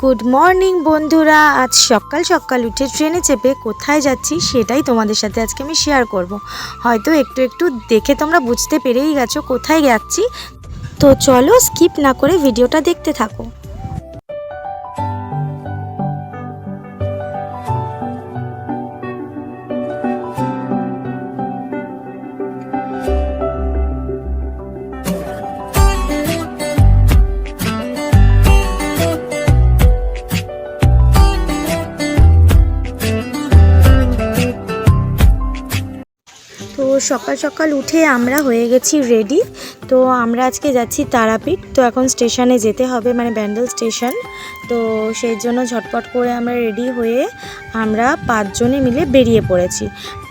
Good morning বন্ধুরা। আজ সকাল সকাল উঠে ট্রেনে চেপে কোথায় যাচ্ছি সেটাই তোমাদের সাথে আজকে আমি শেয়ার করব। হয়তো একটু একটু দেখে তোমরা বুঝতে পেরেই গেছো কোথায় যাচ্ছি। তো চলো স্কিপ না করে ভিডিওটা দেখতে থাকো। সকাল সকাল উঠে আমরা হয়ে গেছি রেডি তো আমরা আজকে যাচ্ছি তারাপীঠ। তো এখন স্টেশনে যেতে হবে মানে ব্যান্ডেল স্টেশন তো সেই জন্য ঝটপট করে আমরা রেডি হয়ে আমরা পাঁচজনে মিলে বেরিয়ে পড়েছি।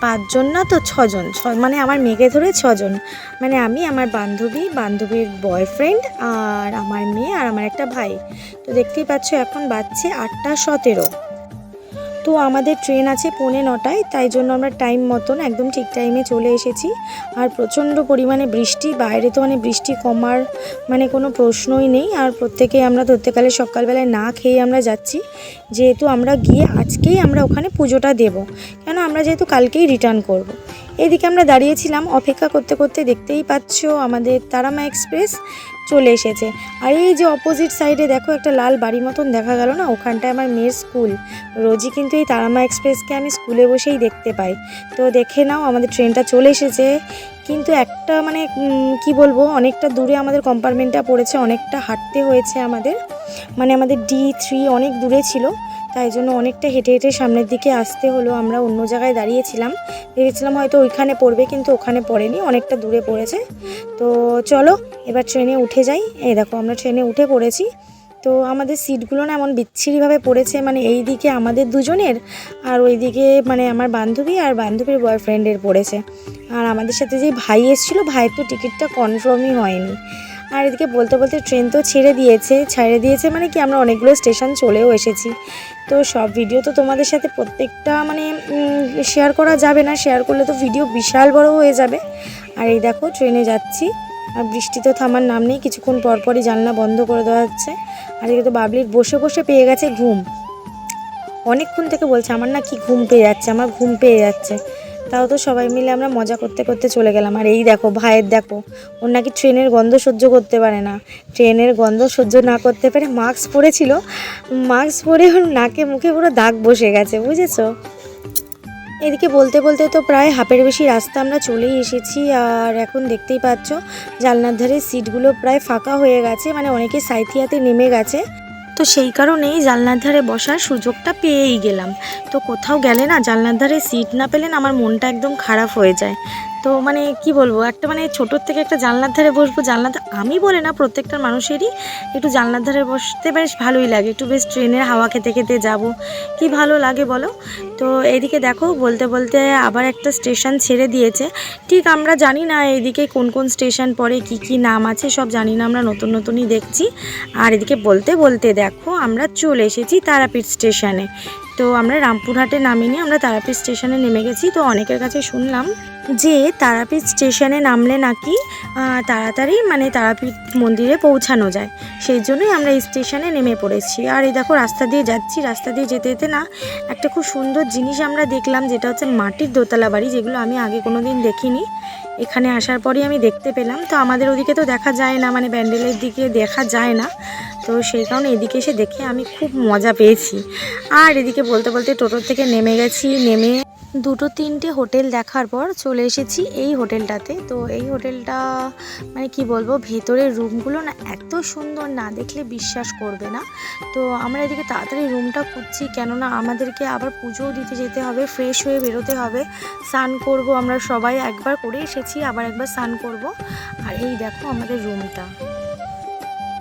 পাঁচজন না তো ছজন, ছ মানে আমার মেয়েকে ধরে ছজন। মানে আমি, আমার বান্ধবী, বান্ধবীর বয়ফ্রেন্ড আর আমার মেয়ে আর আমার একটা ভাই। তো দেখতেই পাচ্ছ, এখন বাজছে আটটা সতেরো। তো আমাদের ট্রেন আছে পৌনে নটায়, তাই জন্য আমরা টাইম মতন একদম ঠিক টাইমে চলে এসেছি। আর প্রচণ্ড পরিমাণে বৃষ্টি, বাইরে তো মানে বৃষ্টি কমার মানে কোনো প্রশ্নই নেই। আর প্রত্যেকেই আমরা ধরতেকালে সকালবেলায় না খেয়ে আমরা যাচ্ছি। যেহেতু আমরা গিয়ে আজকেই আমরা ওখানে পুজোটা দেব। কেন আমরা যেহেতু কালকেই রিটার্ন করব। এদিকে আমরা দাঁড়িয়েছিলাম, অপেক্ষা করতে করতে দেখতেই পাচ্ছ আমাদের তারামা এক্সপ্রেস চলে এসেছে। আর এই যে অপোজিট সাইডে দেখো একটা লাল বাড়ি মতন দেখা গেল না? ওখানটায় আমার মেয়ের স্কুল রোজই কিন্তু এই তারামা এক্সপ্রেসকে আমি স্কুলে বসেই দেখতে পাই। তো দেখে নাও, আমাদের ট্রেনটা চলে এসেছে। কিন্তু একটা মানে কি বলব? অনেকটা দূরে আমাদের কম্পার্টমেন্টটা পড়েছে, অনেকটা হাঁটতে হয়েছে আমাদের। মানে আমাদের ডি থ্রি অনেক দূরে ছিল। তাই জন্য অনেকটা হেঁটে হেঁটে সামনের দিকে আসতে হলো। আমরা অন্য জায়গায় দাঁড়িয়েছিলাম। ভেবেছিলাম হয়তো ওইখানে পড়বে, কিন্তু ওখানে পড়েনি, অনেকটা দূরে পড়েছে। তো চলো, এবার ট্রেনে উঠে যাই। এই দেখো, আমরা ট্রেনে উঠে পড়েছি। তো আমাদের সিটগুলো না এমন বিচ্ছিরিভাবে পড়েছে মানে এই দিকে আমাদের দুজনের আর ওইদিকে মানে আমার বান্ধবী আর বান্ধবীর বয়ফ্রেন্ডের পড়েছে। আর আমাদের সাথে যে ভাই এসেছিল ভাইয়ের তো টিকিটটা কনফার্মই হয়নি। আর এদিকে বলতে বলতে ট্রেন তো ছেড়ে দিয়েছে ছেড়ে দিয়েছে মানে কি আমরা অনেকগুলো স্টেশন চলেও এসেছি। তো সব ভিডিও তো তোমাদের সাথে প্রত্যেকটা মানে শেয়ার করা যাবে না শেয়ার করলে তো ভিডিও বিশাল বড় হয়ে যাবে। আর এই দেখো ট্রেনে যাচ্ছি, আর বৃষ্টি তো থামার নাম নেই, কিছুক্ষণ পর পরই জানলা বন্ধ করে দেওয়া হচ্ছে। আর এদিকে তো বাবলির বসে বসে পেয়ে গেছে ঘুম। অনেকক্ষণ থেকে বলছে, আমার না কি ঘুম পেয়ে যাচ্ছে, আমার ঘুম পেয়ে যাচ্ছে। তাও তো সবাই মিলে আমরা মজা করতে করতে চলে গেলাম। আর এই দেখো, ভাইয়ের দেখো, ওর নাকি ট্রেনের গন্ধ সহ্য করতে পারে না। ট্রেনের গন্ধ সহ্য না করতে পেরে মাস্ক পরেছিল। মাস্ক পরে ওর নাকে মুখে পুরো দাগ বসে গেছে, বুঝেছ? এদিকে বলতে বলতে তো প্রায় হাফের বেশি রাস্তা আমরা চলেই এসেছি। আর এখন দেখতেই পাচ্ছ, জানলার ধারে সিটগুলো প্রায় ফাঁকা হয়ে গেছে মানে অনেকে সাইথিয়াতে নেমে গেছে। তো সেই কারণেই জানলার ধারে বসার সুযোগটা পেয়েই গেলাম। তো কোথাও গেলে না জানলার ধারে সিট না পেলে না আমার মনটা একদম খারাপ হয়ে যায়। তো মানে কি বলব, একটা মানে ছোটোর থেকে একটা জানলার ধারে বসবো, জানলার আমি বলে না, প্রত্যেকটা মানুষেরই একটু জানলার ধারে বসতে বেশ ভালোই লাগে। একটু বেশ ট্রেনের হাওয়া খেতে খেতে যাব। কি ভালো লাগে বলো? তো এইদিকে দেখো, বলতে বলতে আবার একটা স্টেশন ছেড়ে দিয়েছে। ঠিক আমরা জানি না এইদিকে কোন কোন স্টেশন পরে কি কি নাম আছে, সব জানি না, আমরা নতুন নতুনই দেখছি। আর এদিকে বলতে বলতে দেখো, আমরা চলে এসেছি তারাপীঠ স্টেশনে। তো আমরা রামপুরহাটে নামিনি আমরা তারাপীঠ স্টেশনে নেমে গেছি। তো অনেকের কাছে শুনলাম যে তারাপীঠ স্টেশনে নামলে নাকি তাড়াতাড়ি মানে তারাপীঠ মন্দিরে পৌঁছানো যায়। সেই জন্যই আমরা স্টেশনে নেমে পড়েছি। আর এই দেখো রাস্তা দিয়ে যাচ্ছি। রাস্তা দিয়ে যেতে যেতে না একটা খুব সুন্দর জিনিস আমরা দেখলাম, যেটা হচ্ছে মাটির দোতলা বাড়ি, যেগুলো আমি আগে কোনো দিন দেখিনি। এখানে আসার পরই আমি দেখতে পেলাম। তো আমাদের ওদিকে তো দেখা যায় না মানে ব্যান্ডেলের দিকে দেখা যায় না। তো সেই কারণে এদিকে এসে দেখে আমি খুব মজা পেয়েছি। আর এদিকে বলতে বলতে টোটোর থেকে নেমে গেছি, নেমে দুটো তিনটে হোটেল দেখার পর চলে এসেছি এই হোটেলটাতে। তো এই হোটেলটা মানে কি বলব, ভেতরের রুমগুলো না এত সুন্দর না দেখলে বিশ্বাস করবে না। তো আমরা এদিকে তাড়াতাড়ি রুমটা খুঁজছি, কেননা আমাদেরকে আবার পুজোও দিতে যেতে হবে ফ্রেশ হয়ে বেরোতে হবে। স্নান করব আমরা সবাই, একবার করে এসেছি, আবার একবার স্নান করব। আর এই দেখো আমাদের রুমটা।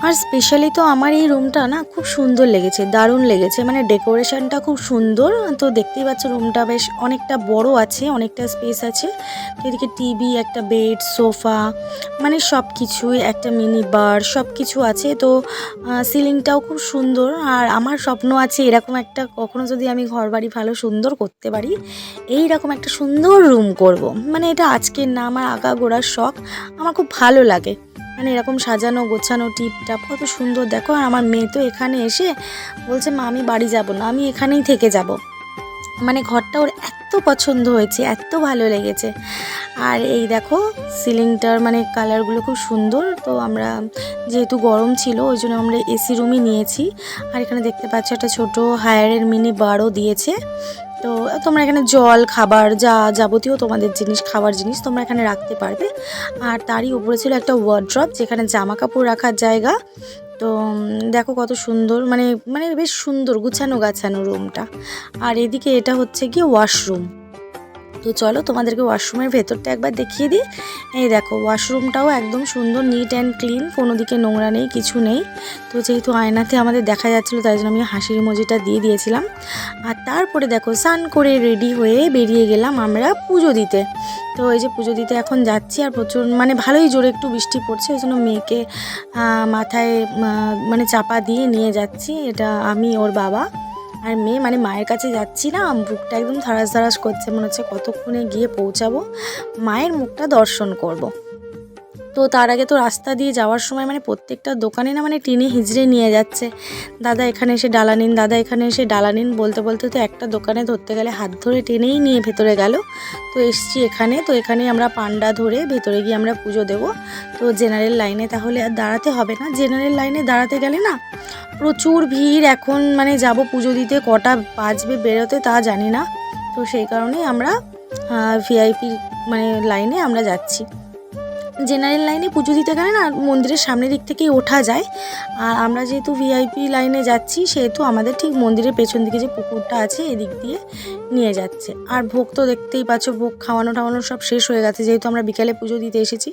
আর স্পেশালি তো আমার এই রুমটা না খুব সুন্দর লেগেছে, দারুণ লেগেছে। মানে ডেকোরেশনটা খুব সুন্দর, তো দেখতেই পাচ্ছ রুমটা বেশ অনেকটা বড় আছে, অনেকটা স্পেস আছে। এদিকে টিভি একটা বেড সোফা মানে সব কিছুই একটা মিনি বার সব কিছু আছে। তো সিলিংটাও খুব সুন্দর, আর আমার স্বপ্ন আছে এরকম একটা কখনো যদি আমি ঘর বাড়ি ভালো সুন্দর করতে পারি এই রকম একটা সুন্দর রুম করব। মানে এটা আজকের না, আমার আগা গোড়ার শখ, আমার খুব ভালো লাগে। মানে এরকম সাজানো, গোছানো, টিপটাপ, কত সুন্দর। দেখো, আর আমার মেয়ে তো এখানে এসে বলছে, মা, আমি বাড়ি যাব না, আমি এখানেই থেকে যাব। মানে ঘরটা ওর এত পছন্দ হয়েছে, এত ভালো লেগেছে। আর এই দেখো, সিলিংটার মানে কালারগুলো খুব সুন্দর। তো আমরা, যেহেতু গরম ছিল, ওই জন্য আমরা এসি রুমই নিয়েছি। আর এখানে দেখতে পাচ্ছ, একটা ছোট হায়ারের মিনি বারও দিয়েছে। তো তোমরা এখানে জল, খাবার, যা যাবতীয় তোমাদের জিনিস, খাবার জিনিস তোমরা এখানে রাখতে পারবে। আর তারই উপরে ছিল একটা ওয়ার্ড্রপ যেখানে জামা কাপড় রাখার জায়গা। তো দেখো কত সুন্দর মানে মানে বেশ সুন্দর গুছানো গাছানো রুমটা আর এদিকে এটা হচ্ছে কি ওয়াশরুম তো চলো তোমাদেরকে ওয়াশরুমের ভেতরটা একবার দেখিয়ে দিই। এই দেখো ওয়াশরুমটাও একদম সুন্দর নিট অ্যান্ড ক্লিন কোনো দিকে নোংরা নেই, কিছু নেই। তো যেহেতু আয়নাতে আমাদের দেখা যাচ্ছিল, তাই জন্য আমি হাসির ইমোজিটা দিয়ে দিয়েছিলাম। আর তারপরে দেখো, স্নান করে রেডি হয়ে বেরিয়ে গেলাম আমরা পুজো দিতে। তো এই যে পুজো দিতে এখন যাচ্ছি, আর প্রচুর মানে ভালোই জোরে একটু বৃষ্টি পড়ছে, ওই জন্য মেয়েকে মাথায় মানে চাপা দিয়ে নিয়ে যাচ্ছি। এটা আমি, ওর বাবা। আর মেয়ে মানে মায়ের কাছে যাচ্ছি না, বুকটা একদম ধরাস ধরাস করছে, মনে হচ্ছে কতক্ষণে গিয়ে পৌঁছাবো মায়ের মুখটা দর্শন করব। তো তার আগে তো রাস্তা দিয়ে যাওয়ার সময় মানে প্রত্যেকটা দোকানে না মানে টিনে হিজড়ে নিয়ে যাচ্ছে। দাদা এখানে এসে ডালা নিন, দাদা এখানে এসে ডালা নিন বলতে বলতে তো একটা দোকানে ধরতে গেলে হাত ধরে টেনেই নিয়ে ভেতরে গেল। তো এসছি এখানে, তো এখানে আমরা পান্ডা ধরে ভেতরে গিয়ে আমরা পুজো দেব। তো জেনারেল লাইনে তাহলে আর দাঁড়াতে হবে না। জেনারেল লাইনে দাঁড়াতে গেলে না প্রচুর ভিড়। এখন মানে যাব পুজো দিতে, কটা বাজবে বেরোতে তা জানি না। তো সেই কারণেই আমরা ভিআইপি মানে লাইনে আমরা যাচ্ছি। জেনারেল লাইনে পুজো দিতে গেলে না মন্দিরের সামনের দিক থেকেই ওঠা যায়। আর আমরা যেহেতু ভিআইপি লাইনে যাচ্ছি, সেহেতু আমাদের ঠিক মন্দিরের পেছন দিকে যে পুকুরটা আছে, এদিক দিয়ে নিয়ে যাচ্ছে। আর ভোগ তো দেখতেই পাচ্ছ, ভোগ খাওয়ানো টাওয়ানো সব শেষ হয়ে গেছে, যেহেতু আমরা বিকালে পুজো দিতে এসেছি।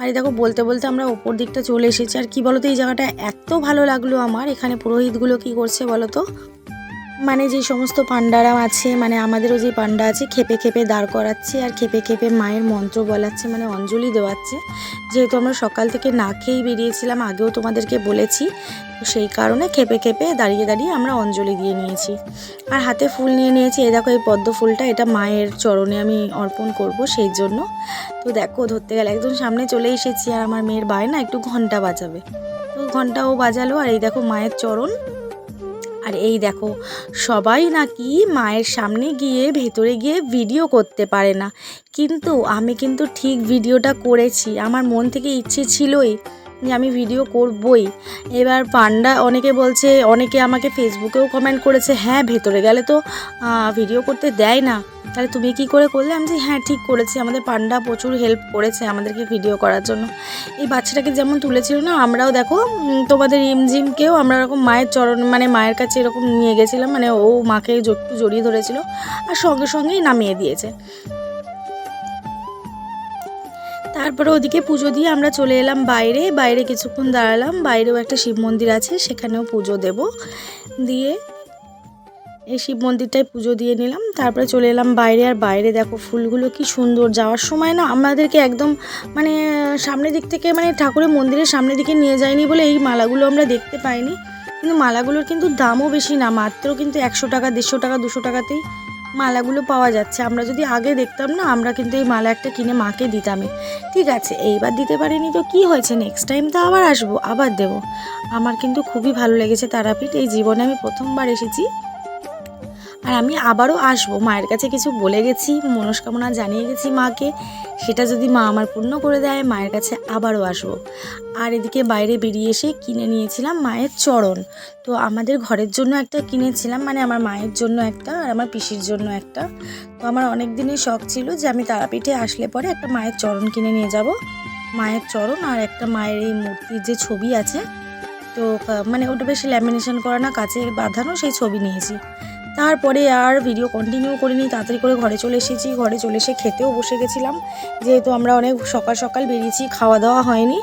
আর দেখো, বলতে বলতে আমরা ওপর দিকটা চলে এসেছি। আর কি বলতো, এই জায়গাটা এত ভালো লাগল আমার, এখানে পুরোহিতগুলো কি করছে বলো তো মানে যে সমস্ত পান্ডারা আছে মানে আমাদেরও যে পান্ডা আছে, খেপে খেপে দাঁড় করাচ্ছে আর খেপে খেপে মায়ের মন্ত্র বলাচ্ছে মানে অঞ্জলি দেওয়াচ্ছে। যেহেতু আমরা সকাল থেকে না খেয়েই বেরিয়েছিলাম, আগেও তোমাদেরকে বলেছি সেই কারণে খেপে খেপে দাঁড়িয়ে দাঁড়িয়ে আমরা অঞ্জলি দিয়ে নিয়েছি। আর হাতে ফুল নিয়ে নিয়েছি, এই দেখো এই পদ্ম ফুলটা, এটা মায়ের চরণে আমি অর্পণ করব সেই জন্য। তো দেখো, ধরতে গেলে একদম সামনে চলে এসেছি আর আমার মেয়ের বায় না একটু ঘণ্টা বাজাবে। তো ঘণ্টা ও বাজালো আর এই দেখো মায়ের চরণ। আর এই দেখো, সবাই নাকি মায়ের সামনে গিয়ে ভেতরে গিয়ে ভিডিও করতে পারে না। কিন্তু আমি কিন্তু ঠিক ভিডিওটা করেছি। আমার মন থেকে ইচ্ছে ছিলই যে আমি ভিডিও করবই। এবার পান্ডা অনেকে বলছে, অনেকে আমাকে ফেসবুকেও কমেন্ট করেছে হ্যাঁ ভেতরে গেলে তো ভিডিও করতে দেয় না। তাহলে তুমি কি করে করলে? আমি হ্যাঁ ঠিক করেছি। আমাদের পান্ডা প্রচুর হেল্প করেছে আমাদেরকে ভিডিও করার জন্য। এই বাচ্চাটাকে যেমন তুলেছিল না, আমরাও দেখো তোমাদের ইমজিমকেও আমরা এরকম মায়ের চরণ মানে মায়ের কাছে এরকম নিয়ে গেছিলাম মানে ও মাকে একটু জড়িয়ে ধরেছিল, আর সঙ্গে সঙ্গেই নামিয়ে দিয়েছে। তারপরে ওদিকে পুজো দিয়ে আমরা চলে এলাম বাইরে। বাইরে কিছুক্ষণ দাঁড়ালাম। বাইরেও একটা শিব মন্দির আছে, সেখানেও পুজো দেব। দিয়ে এই শিব মন্দিরটায় পুজো দিয়ে নিলাম। তারপরে চলে এলাম বাইরে। আর বাইরে দেখো ফুলগুলো কি সুন্দর। যাওয়ার সময় না আমাদেরকে একদম মানে সামনের দিক থেকে মানে ঠাকুরের মন্দিরের সামনের দিকে নিয়ে যায়নি বলে এই মালাগুলো আমরা দেখতে পাইনি। কিন্তু মালাগুলোর কিন্তু দামও বেশি না। মাত্র কিন্তু একশো টাকা, দেড়শো টাকা, দুশো টাকাতেই মালাগুলো পাওয়া যাচ্ছে। আমরা যদি আগে দেখতাম না, আমরা কিন্তু এই মালা একটা কিনে মাকে দিতামই। ঠিক আছে, এইবার দিতে পারিনি তো কি হয়েছে? নেক্সট টাইম তো আবার আসব, আবার দেব। আমার কিন্তু খুবই ভালো লেগেছে তারাপীঠ, এই জীবনে আমি প্রথমবার এসেছি। আর আমি আবারও আসব। মায়ের কাছে কিছু বলে গেছি, মনস্কামনা জানিয়ে গেছি মাকে। সেটা যদি মা আমার পূর্ণ করে দেয়, মায়ের কাছে আবারও আসব। আর এদিকে বাইরে বেরিয়ে এসে কিনে নিয়েছিলাম মায়ের চরণ তো আমাদের ঘরের জন্য একটা কিনেছিলাম মানে আমার মায়ের জন্য একটা আর আমার পিসির জন্য একটা। তো আমার অনেক দিনই শখ ছিল যে আমি তারাপীঠে আসলে পরে একটা মায়ের চরণ কিনে নিয়ে যাব। মায়ের চরণ আর একটা মায়ের এই মূর্তির যে ছবি আছে, তো মানে ওটা বেশি ল্যামিনেশন করা না কাছে বাঁধানো সেই ছবি নিয়েছি। তারপরে আর ভিডিও কন্টিনিউ করিনি, তাড়াতাড়ি করে ঘরে চলে এসেছি। ঘরে চলে এসে খেতেও বসে গেছিলাম। যেহেতু আমরা অনেক সকাল সকাল বেরিয়েছি খাওয়া দাওয়া হয়নি,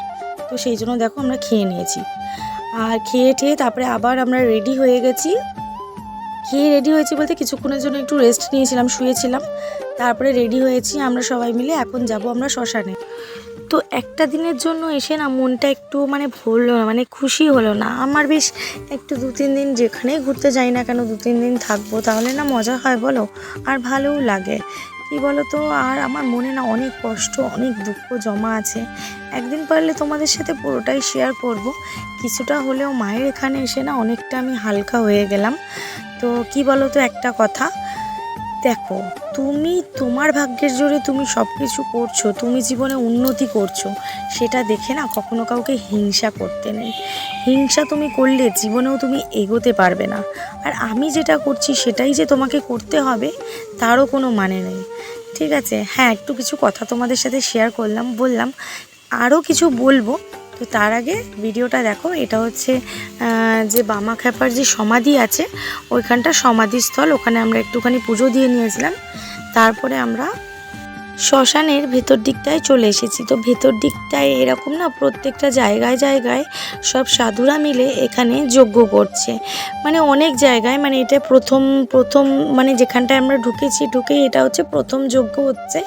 তো সেই জন্য দেখো আমরা খেয়ে নিয়েছি। আর খেয়ে ঠেয়ে তারপরে আবার আমরা রেডি হয়ে গেছি। খেয়ে রেডি হয়েছি বলতে কিছুক্ষণের জন্য একটু রেস্ট নিয়েছিলাম, শুয়েছিলাম। তারপরে রেডি হয়েছি, আমরা সবাই মিলে এখন যাব আমরা শ্মশানে। তো একটা দিনের জন্য এসে না মনটা একটু মানে ভরলো না মানে খুশি হলো না। আমার বেশ একটু দু তিন দিন যেখানেই ঘুরতে যাই না কেন, দু তিন দিন থাকব, তাহলে না মজা হয় বলো? আর ভালোও লাগে। কি বলো তো আর আমার মনে না অনেক কষ্ট, অনেক দুঃখ জমা আছে। একদিন পারলে তোমাদের সাথে পুরোটাই শেয়ার করব। কিছুটা হলেও মায়ের এখানে এসে না অনেকটা আমি হালকা হয়ে গেলাম। তো কি বলো তো একটা কথা। দেখো, তুমি তোমার ভাগ্যের জোরে তুমি সব কিছু করছ, তুমি জীবনে উন্নতি করছ, সেটা দেখে না কখনো কাউকে হিংসা করতে নেই। হিংসা তুমি করলে জীবনেও তুমি এগোতে পারবে না। আর আমি যেটা করছি সেটাই যে তোমাকে করতে হবে, তারও কোনো মানে নেই। ঠিক আছে? হ্যাঁ একটু কিছু কথা তোমাদের সাথে শেয়ার করলাম, বললাম, আরও কিছু বলব। তো তার আগে ভিডিওটা দেখো, এটা হচ্ছে যে বামা খ্যাপার যে সমাধি আছে, ওইখানটা সমাধিস্থল, ওখানে আমরা একটুখানি পুজো দিয়ে নিয়েছিলাম। তারপরে আমরা শ্মশানের ভেতর দিকটায় চলে এসেছি। তো ভেতর দিকটায় এরকম না প্রত্যেকটা জায়গায় জায়গায় সব সাধুরা মিলে এখানে যজ্ঞ করছে। মানে অনেক জায়গায় মানে এটা প্রথম প্রথম মানে যেখানটায় আমরা ঢুকেছি, ঢুকেই এটা হচ্ছে প্রথম যজ্ঞ হচ্ছে।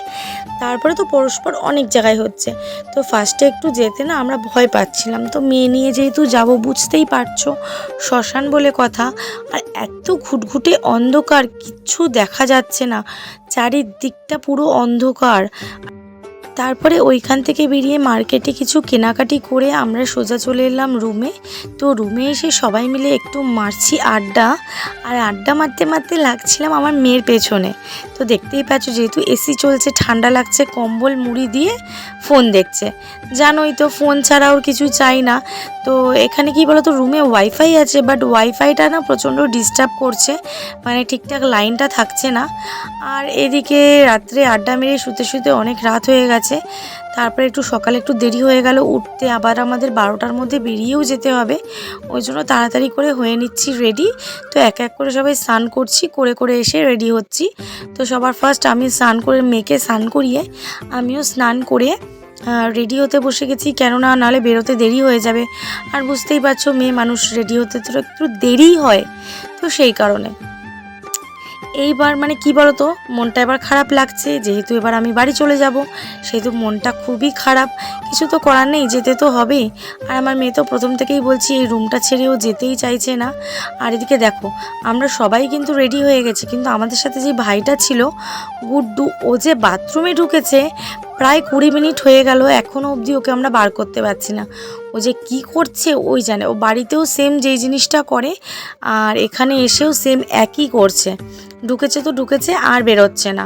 তারপরে তো পরস্পর অনেক জায়গায় হচ্ছে। তো ফার্স্টে একটু যেতে না আমরা ভয় পাচ্ছিলাম। তো মেয়ে নিয়ে যেহেতু যাব, বুঝতেই পারছ শ্মশান বলে কথা। আর এত ঘুটঘুটে অন্ধকার, কিচ্ছু দেখা যাচ্ছে না। চারিদিকটা পুরো অন্ধকার। উপকার। তারপরে ওইখান থেকে বেরিয়ে মার্কেটে কিছু কেনাকাটি করে আমরা সোজা চলে এলাম রুমে। তো রুমে এসে সবাই মিলে একটু মারছি আড্ডা। আর আড্ডা মারতে মারতে লাগছিলাম আমার মেয়ের পেছনে। তো দেখতেই পাচ্ছ যেহেতু এসি চলছে, ঠান্ডা লাগছে, কম্বল, মুড়ি দিয়ে ফোন দেখছে। জানোই তো ফোন ছাড়া ওর কিছু চাই না। তো এখানে কি বলতো, রুমে ওয়াইফাই আছে, বাট ওয়াইফাইটা না প্রচণ্ড ডিস্টার্ব করছে। মানে ঠিকঠাক লাইনটা থাকছে না। আর এদিকে রাত্রে আড্ডা মেরে শুতে শুতে অনেক রাত হয়ে গেছে। তারপরে একটু সকালে একটু দেরি হয়ে গেল, উঠতে আবার আমাদের বারোটার মধ্যে বেরিয়েও যেতে হবে। ওই জন্য তাড়াতাড়ি করে হয়ে নিচ্ছি রেডি তো এক এক করে সবাই স্নান করছি, করে করে এসে রেডি হচ্ছি। তো সবার ফার্স্ট আমি স্নান করে, মেয়েকে স্নান করিয়ে আমিও স্নান করে রেডি হতে বসে গেছি। কেননা নাহলে বেরোতে দেরি হয়ে যাবে। আর বুঝতেই পারছ, মেয়ে মানুষ রেডি হতে তো একটু দেরিই হয়। তো সেই কারণে। এইবার মানে কি বলতো? মনটা এবার খারাপ লাগছে, যেহেতু এবার আমি বাড়ি চলে যাব, সেহেতু মনটা খুবই খারাপ। কিছু তো করার নেই, যেতে তো হবেই আর আমার মেয়ে তো প্রথম থেকেই বলছি, এই রুমটা ছেড়েও যেতেই চাইছে না। আর এদিকে দেখো, আমরা সবাই কিন্তু রেডি হয়ে গেছি, কিন্তু আমাদের সাথে যে ভাইটা ছিল, গুড্ডু, ও যে বাথরুমে ঢুকেছে প্রায় কুড়ি মিনিট হয়ে গেল এখনও অবধি ওকে আমরা বার করতে পারছি না। ও যে কি করছে, ওই জানে। ও বাড়িতেও সেম যেই জিনিসটা করে, আর এখানে এসেও সেম একই করছে। ঢুকেছে তো ঢুকেছে, আর বেরোচ্ছে না।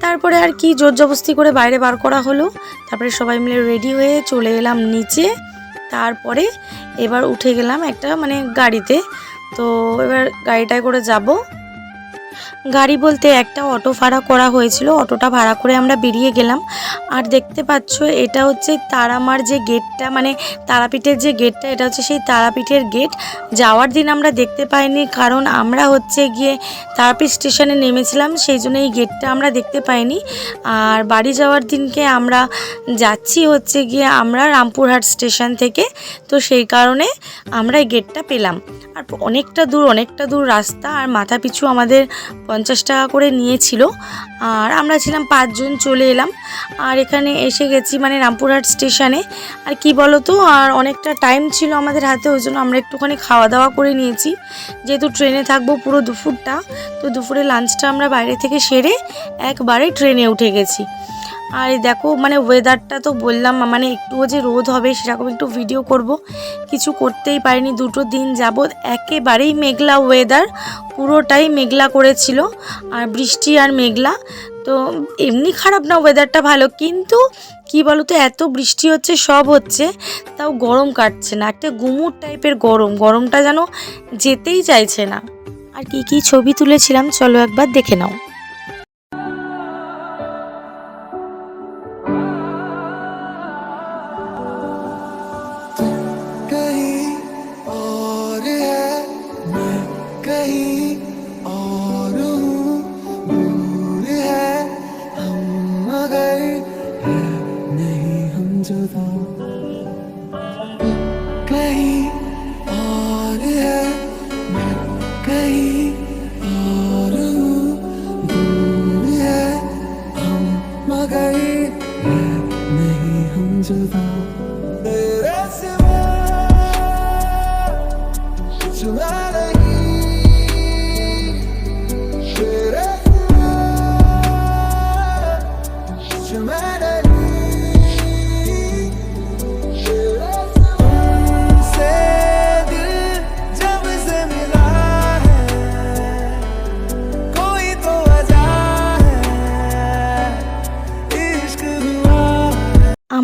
তারপরে আর কি জোর জবস্তি করে বাইরে বার করা হলো। তারপরে সবাই মিলে রেডি হয়ে চলে এলাম নিচে। তারপরে এবার উঠে গেলাম একটা মানে গাড়িতে। তো এবার গাড়িটায় করে যাব। গাড়ি বলতে একটা অটো ভাড়া করা হয়েছিল। অটোটা ভাড়া করে আমরা বেরিয়ে গেলাম। আর দেখতে পাচ্ছ, এটা হচ্ছে তারামার যে গেটটা মানে তারাপীঠের যে গেটটা, এটা হচ্ছে সেই তারাপীঠের গেট। যাওয়ার দিন আমরা দেখতে পাইনি, কারণ আমরা হচ্ছে গিয়ে তারাপীঠ স্টেশনে নেমেছিলাম, সেই জন্য এই গেটটা আমরা দেখতে পাইনি। আর বাড়ি যাওয়ার দিনকে আমরা যাচ্ছি হচ্ছে গিয়ে আমরা রামপুরহাট স্টেশন থেকে, তো সেই কারণে আমরা এই গেটটা পেলাম। আর অনেকটা দূর অনেকটা দূর রাস্তা, আর মাথা পিছু আমাদের পঞ্চাশ টাকা করে নিয়েছিল। আর আমরা ছিলাম পাঁচজন চলে এলাম। আর এখানে এসে গেছি মানে রামপুরহাট স্টেশনে। আর কি বলো তো আর অনেকটা টাইম ছিল আমাদের হাতে, ওই জন্য আমরা একটুখানি খাওয়া দাওয়া করে নিয়েছি। যেহেতু ট্রেনে থাকব পুরো দুপুরটা, তো দুপুরে লাঞ্চটা আমরা বাইরে থেকে সেরে একবারে ট্রেনে উঠে গেছি। আর দেখো মানে ওয়েদারটা তো বললাম মানে একটুও যে রোদ হবে সেরকম একটু ভিডিও করব। কিছু করতেই পারিনি, দুটো দিন যাবৎ একেবারেই মেঘলা ওয়েদার পুরোটাই মেঘলা করেছিল, আর বৃষ্টি আর মেঘলা। তো এমনি খারাপ না ওয়েদারটা ভালো, কিন্তু কি বলো তো এত বৃষ্টি হচ্ছে, সব হচ্ছে, তাও গরম কাটছে না। একটা গুমুর টাইপের গরম, গরমটা যেন যেতেই চাইছে না। আর কি কি ছবি তুলেছিলাম, চলো একবার দেখে নাও।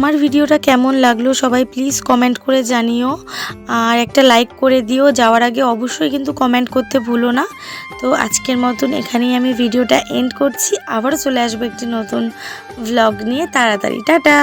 আমার ভিডিওটা কেমন লাগল সবাই প্লিজ কমেন্ট করে জানিও। আর একটা লাইক করে দিও, যাওয়ার আগে অবশ্যই কিন্তু কমেন্ট করতে ভুলো না। তো আজকের মতন এখানেই আমি ভিডিওটা এন্ড করছি। আবার চলে আসব একটি নতুন ভ্লগ নিয়ে। তাড়াতাড়ি, টাটা!